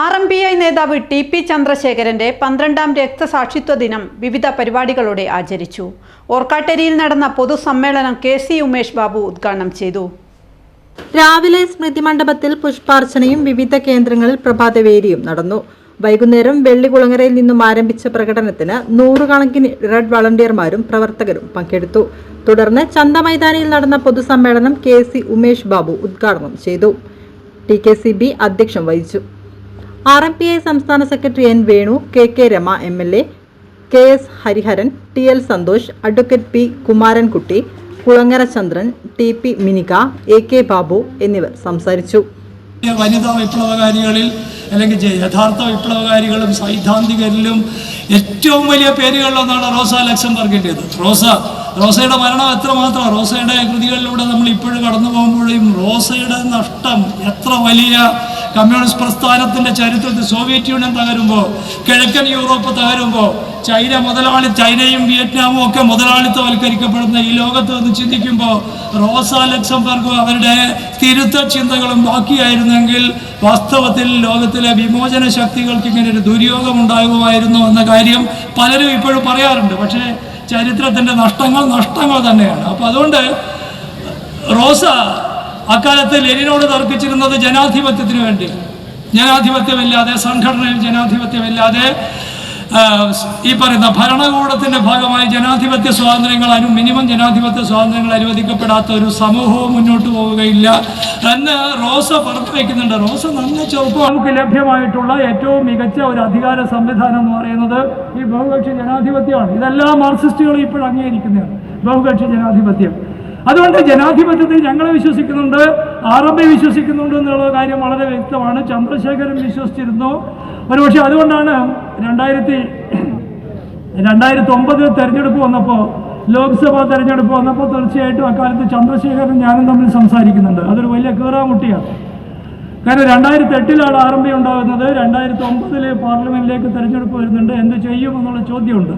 R M P I നേതാവ് T P ചന്ദ്രശേഖരന്റെ പന്ത്രണ്ടാം രക്തസാക്ഷിത്വ ദിനം വിവിധ പരിപാടികളോടെ ആചരിച്ചു. ഓർക്കാട്ടേരിയിൽ നടന്ന പൊതുസമ്മേളനം കെ സി ഉമേഷ് ബാബു ഉദ്ഘാടനം ചെയ്തു. രാവിലെ സ്മൃതി മണ്ഡപത്തിൽ പുഷ്പാർച്ചനയും വിവിധ കേന്ദ്രങ്ങളിൽ പ്രഭാതവേദിയും നടന്നു. വൈകുന്നേരം വെള്ളികുളങ്ങരയിൽ നിന്നും ആരംഭിച്ച പ്രകടനത്തിന് നൂറുകണക്കിന് റെഡ് വളണ്ടിയർമാരും പ്രവർത്തകരും പങ്കെടുത്തു. തുടർന്ന് ചന്ത മൈതാനിയിൽ നടന്ന പൊതുസമ്മേളനം കെ സി ഉമേഷ് ബാബു ഉദ്ഘാടനം ചെയ്തു. ടി കെ സി ബി അധ്യക്ഷം വഹിച്ചു. ആർ എം പി ഐ സംസ്ഥാന secretary N Venu K K Rama M L A K S Hariharan T L Santhosh advocate P Kumarankutty Kulangara Chandran T P Minika A K Babu എന്നിവർ സംസാരിച്ചു. വനിതാ വിപ്ലവകാരികളിൽ അല്ലെങ്കിൽ യഥാർത്ഥ വിപ്ലവകാരികളും സൈദ്ധാന്തികരിലും ഏറ്റവും വലിയ പേരുകളിലൊന്നാണ് റോസ ലക്ഷംബർഗിന്റെത് റോസ റോസയുടെ മരണം എത്രമാത്രം? റോസയുടെ കൃതികളിലൂടെ നമ്മൾ ഇപ്പോഴും കടന്നു പോകുമ്പോഴും റോസയുടെ നഷ്ടം എത്ര വലിയ കമ്മ്യൂണിസ്റ്റ് പ്രസ്ഥാനത്തിന്റെ ചരിത്രത്തിൽ സോവിയറ്റ് യൂണിയൻ തകരുമ്പോൾ കിഴക്കൻ യൂറോപ്പ് തകരുമ്പോൾ ചൈന മുതലാളി ചൈനയും വിയറ്റ്നാമും ഒക്കെ മുതലാളിത്തവൽക്കരിക്കപ്പെടുന്ന ഈ ലോകത്ത് നിന്ന് ചിന്തിക്കുമ്പോൾ റോസ ലക്സംബർഗും അവരുടെ തിരുത്ത ചിന്തകളും ബാക്കിയായിരുന്നെങ്കിൽ വാസ്തവത്തിൽ ലോകത്തിലെ വിമോചന ശക്തികൾക്ക് ഇങ്ങനെ ഒരു ദുര്യോഗം ഉണ്ടാകുമായിരുന്നു എന്ന കാര്യം പലരും ഇപ്പോഴും പറയാറുണ്ട്. പക്ഷേ ചരിത്രത്തിന്റെ നഷ്ടങ്ങൾ നഷ്ടങ്ങൾ തന്നെയാണ്. അപ്പോൾ അതുകൊണ്ട് റോസ അക്കാലത്ത് ലെനിനോട് തർക്കിച്ചിരുന്നത് ജനാധിപത്യത്തിന് വേണ്ടി. ജനാധിപത്യമില്ലാതെ സംഘടനയിൽ ജനാധിപത്യമില്ലാതെ ഈ പറയുന്ന ഭരണകൂടത്തിന്റെ ഭാഗമായി ജനാധിപത്യ സ്വാതന്ത്ര്യങ്ങൾ അനു മിനിമം ജനാധിപത്യ സ്വാതന്ത്ര്യങ്ങൾ അനുവദിക്കപ്പെടാത്ത ഒരു സമൂഹവും മുന്നോട്ട് പോവുകയില്ല. എന്ന് റോസ പുറത്തു വയ്ക്കുന്നുണ്ട് റോസ നല്ല ചെറുപ്പം നമുക്ക് ലഭ്യമായിട്ടുള്ള ഏറ്റവും മികച്ച ഒരു അധികാര സംവിധാനം എന്ന് പറയുന്നത് ഈ ബഹുകക്ഷി ജനാധിപത്യമാണ്. ഇതെല്ലാം മാർക്സിസ്റ്റുകളും ഇപ്പോൾ അംഗീകരിക്കുന്നതാണ്. ബഹുകക്ഷി ജനാധിപത്യം. അതുകൊണ്ട് ജനാധിപത്യത്തിൽ ഞങ്ങളെ വിശ്വസിക്കുന്നുണ്ട് ആർ എം വിശ്വസിക്കുന്നുണ്ട് എന്നുള്ള കാര്യം വളരെ വ്യക്തമാണ്. ചന്ദ്രശേഖരൻ വിശ്വസിച്ചിരുന്നു. ഒരുപക്ഷെ അതുകൊണ്ടാണ് രണ്ടായിരത്തി രണ്ടായിരത്തി ഒമ്പത് തെരഞ്ഞെടുപ്പ് വന്നപ്പോൾ ലോക്സഭാ തെരഞ്ഞെടുപ്പ് വന്നപ്പോൾ തീർച്ചയായിട്ടും അക്കാലത്ത് ചന്ദ്രശേഖരൻ ഞാനും തമ്മിൽ സംസാരിക്കുന്നുണ്ട്. അതൊരു വലിയ കീറാമുട്ടിയാണ്. കാരണം രണ്ടായിരത്തി എട്ടിലാണ് ആർ എം പി ഉണ്ടാകുന്നത്. രണ്ടായിരത്തി ഒമ്പതിൽ പാർലമെന്റിലേക്ക് തെരഞ്ഞെടുപ്പ് വരുന്നുണ്ട്. എന്ത് ചെയ്യും എന്നുള്ള ചോദ്യമുണ്ട്.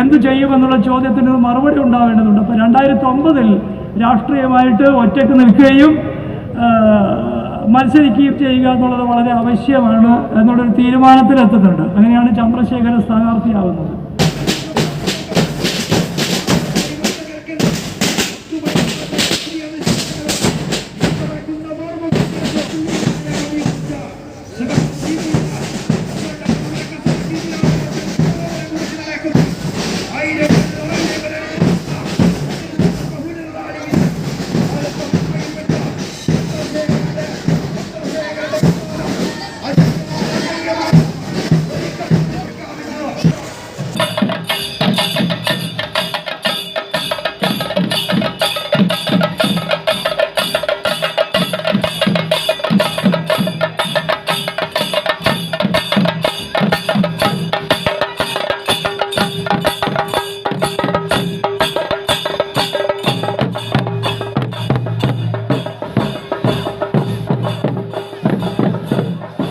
എന്ത് ചെയ്യും എന്നുള്ള ചോദ്യത്തിന് മറുപടി ഉണ്ടാവേണ്ടതുണ്ട്. അപ്പോൾ രണ്ടായിരത്തി ഒമ്പതിൽ രാഷ്ട്രീയമായിട്ട് ഒറ്റയ്ക്ക് നിൽക്കുകയും മത്സരിക്കുകയും ചെയ്യുക എന്നുള്ളത് വളരെ ആവശ്യമാണ് എന്നുള്ളൊരു തീരുമാനത്തിലെത്തുന്നുണ്ട്. അങ്ങനെയാണ് ചന്ദ്രശേഖരൻ സ്ഥാനാർത്ഥിയാവുന്നത്